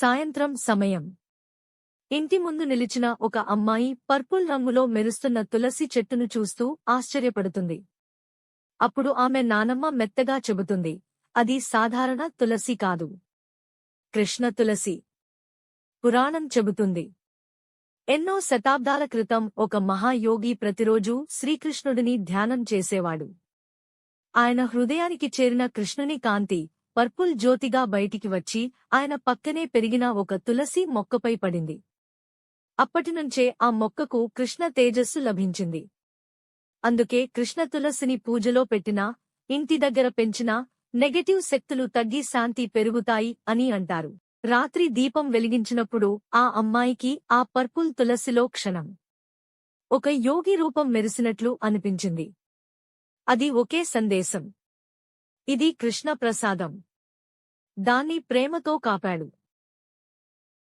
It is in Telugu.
సాయంత్రం సమయం. ఇంటి ముందు నిలిచిన ఒక అమ్మాయి పర్పుల్ రంగులో మెరుస్తున్న తులసి చెట్టును చూస్తూ ఆశ్చర్యపడుతుంది. అప్పుడు ఆమె నానమ్మ మెత్తగా చెబుతుంది అది సాధారణ తులసి కాదు. కృష్ణ తులసి. పురాణం చెబుతుంది. ఎన్నో శతాబ్దాల క్రితం ఒక మహాయోగి ప్రతిరోజూ శ్రీకృష్ణుడిని ధ్యానం చేసేవాడు. ఆయన హృదయానికి చేరిన కృష్ణుని కాంతి పర్పుల్ జ్యోతిగా బయటికి వచ్చి ఆయన పక్కనే పెరిగిన ఒక తులసి మొక్కపై పడింది. అప్పటినుంచే ఆ మొక్కకు కృష్ణ తేజస్సు లభించింది. అందుకే కృష్ణ తులసిని పూజలో పెట్టినా ఇంటి దగ్గర పెంచినా నెగటివ్ శక్తులు తగ్గి శాంతి పెరుగుతాయి అని అంటారు. రాత్రి దీపం వెలిగించినప్పుడు ఆ అమ్మాయికి ఆ పర్పుల్ తులసిలో క్షణం. ఒక యోగి రూపం మెరిసినట్లు అనిపించింది. అది ఒకే సందేశం. ఇది కృష్ణ ప్రసాదం దాన్ని ప్రేమతో కాపాడు.